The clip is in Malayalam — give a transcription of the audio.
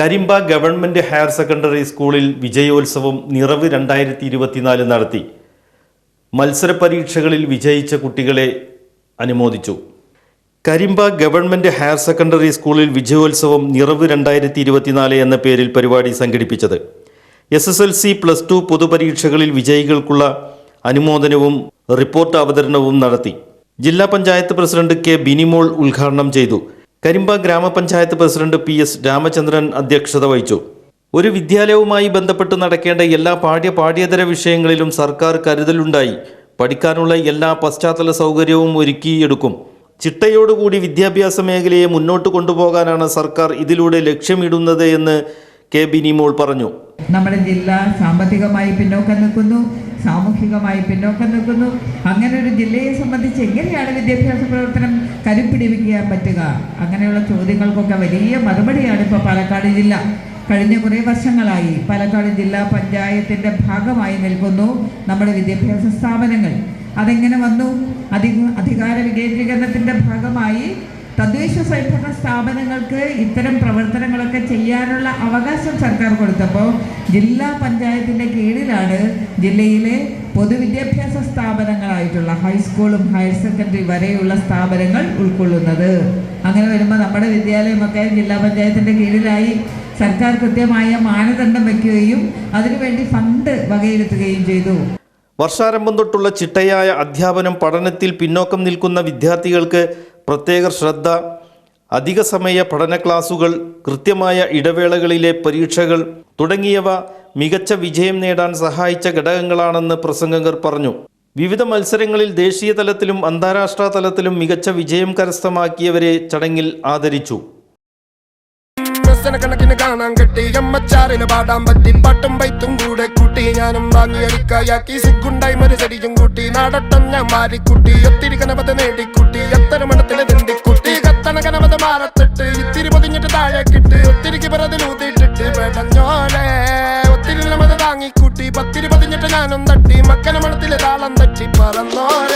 കരിമ്പ ഗവൺമെന്റ് ഹയർ സെക്കൻഡറി സ്കൂളിൽ വിജയോത്സവം നിറവ് രണ്ടായിരത്തി ഇരുപത്തിനാല് നടത്തി. മത്സര പരീക്ഷകളിൽ വിജയിച്ച കുട്ടികളെ അനുമോദിച്ചു. കരിമ്പ ഗവൺമെന്റ് ഹയർ സെക്കൻഡറി സ്കൂളിൽ വിജയോത്സവം നിറവ് രണ്ടായിരത്തി ഇരുപത്തിനാല് എന്ന പേരിൽ പരിപാടി സംഘടിപ്പിച്ചത്. S S L C plus two പൊതുപരീക്ഷകളിൽ വിജയികൾക്കുള്ള അനുമോദനവും റിപ്പോർട്ട് അവതരണവും നടത്തി. ജില്ലാ പഞ്ചായത്ത് പ്രസിഡന്റ് കെ ബിനിമോൾ ഉദ്ഘാടനം ചെയ്തു. കരിമ്പ ഗ്രാമപഞ്ചായത്ത് പ്രസിഡന്റ് പി എസ് രാമചന്ദ്രൻ അധ്യക്ഷത വഹിച്ചു. ഒരു വിദ്യാലയവുമായി ബന്ധപ്പെട്ട് നടക്കേണ്ട എല്ലാ പാഠ്യ പാഠ്യേതര വിഷയങ്ങളിലും സർക്കാർ കരുതലുണ്ടായി. പഠിക്കാനുള്ള എല്ലാ പശ്ചാത്തല സൗകര്യവും ഒരുക്കിയെടുക്കും. ചിട്ടയോടുകൂടി വിദ്യാഭ്യാസ മേഖലയെ മുന്നോട്ട് കൊണ്ടുപോകാനാണ് സർക്കാർ ഇതിലൂടെ ലക്ഷ്യമിടുന്നത് എന്ന് കെ ബിനിമോൾ പറഞ്ഞു. നമ്മുടെ ജില്ല സാമ്പത്തികമായി പിന്നോക്കം നിൽക്കുന്നു. സാമൂഹികമായി പിന്നോക്കം നിൽക്കുന്നു. അങ്ങനെ ഒരു ജില്ലയെ സംബന്ധിച്ച് എങ്ങനെയാണ് വിദ്യാഭ്യാസ പ്രവർത്തനം കരുപ്പിടിപ്പിക്കാൻ പറ്റുക? അങ്ങനെയുള്ള ചോദ്യങ്ങൾക്കൊക്കെ വലിയ മറുപടിയാണ് ഇപ്പോൾ പാലക്കാട് ജില്ല. കഴിഞ്ഞ കുറേ വർഷങ്ങളായി പാലക്കാട് ജില്ലാ പഞ്ചായത്തിന്റെ ഭാഗമായി നിൽക്കുന്നു നമ്മുടെ വിദ്യാഭ്യാസ സ്ഥാപനങ്ങൾ. അതെങ്ങനെ വന്നു? അധിക അധികാര വികേന്ദ്രീകരണത്തിന്റെ ഭാഗമായി തദ്ദേശ സ്വയംഭരണ സ്ഥാപനങ്ങൾക്ക് ഇത്തരം പ്രവർത്തനങ്ങളൊക്കെ ചെയ്യാനുള്ള അവകാശം സർക്കാർ കൊടുത്തപ്പോൾ ജില്ലാ പഞ്ചായത്തിന്റെ കീഴിലാണ് ജില്ലയിലെ പൊതുവിദ്യാഭ്യാസ സ്ഥാപനങ്ങളായിട്ടുള്ള ഹൈസ്കൂളും ഹയർ സെക്കൻഡറി വരെയുള്ള സ്ഥാപനങ്ങൾ ഉൾക്കൊള്ളുന്നത്. അങ്ങനെ വരുമ്പോൾ നമ്മുടെ വിദ്യാലയമൊക്കെ ജില്ലാ പഞ്ചായത്തിന്റെ കീഴിലായി സർക്കാർ കൃത്യമായ മാനദണ്ഡം വയ്ക്കുകയും അതിനുവേണ്ടി ഫണ്ട് വകയിരുത്തുകയും ചെയ്തു. വർഷാരംഭം തൊട്ടുള്ള ചിട്ടയായ അധ്യാപനം പഠനത്തിൽ പിന്നോക്കം നിൽക്കുന്ന വിദ്യാർത്ഥികൾക്ക് പ്രത്യേക ശ്രദ്ധ അധിക സമയ പഠന ക്ലാസുകൾ കൃത്യമായ ഇടവേളകളിലെ പരീക്ഷകൾ തുടങ്ങിയവ മികച്ച വിജയം നേടാൻ സഹായിച്ച ഘടകങ്ങളാണെന്ന് പ്രസംഗകർ പറഞ്ഞു. വിവിധ മത്സരങ്ങളിൽ ദേശീയ തലത്തിലും അന്താരാഷ്ട്ര തലത്തിലും മികച്ച വിജയം കരസ്ഥമാക്കിയവരെ ചടങ്ങിൽ ആദരിച്ചു. കണക്കിന് കാണാൻ കെട്ടി. എമ്മച്ചാറിന് പാടാൻ പറ്റി. പാട്ടും പൈത്തും കൂടെ കൂട്ടി. ഞാനും വാങ്ങി അരിക്കായാക്കി. സിഗുണ്ടായി മരുചടിയും കൂട്ടി. നാടട്ടം ഞാൻ മാറിക്കൂട്ടി ഒത്തിരി കനപത നേടിക്കുട്ടി. എത്ര മണത്തിലെ തിണ്ടിക്കുട്ടി. കത്തണ കനപത മാറത്തിട്ട്. ഇത്തിരി പൊതിഞ്ഞിട്ട് താഴെ കിട്ട് ഒത്തിരിക്ക് പിറതിലൂതിയിട്ടിട്ട് പെടഞ്ഞോലെ ഒത്തിരി നമത് താങ്ങിക്കൂട്ടി. പത്തിരി പൊതിഞ്ഞിട്ട് ഞാനും തട്ടി. മക്കന മണത്തിലെ താളം തട്ടി. പറന്നോ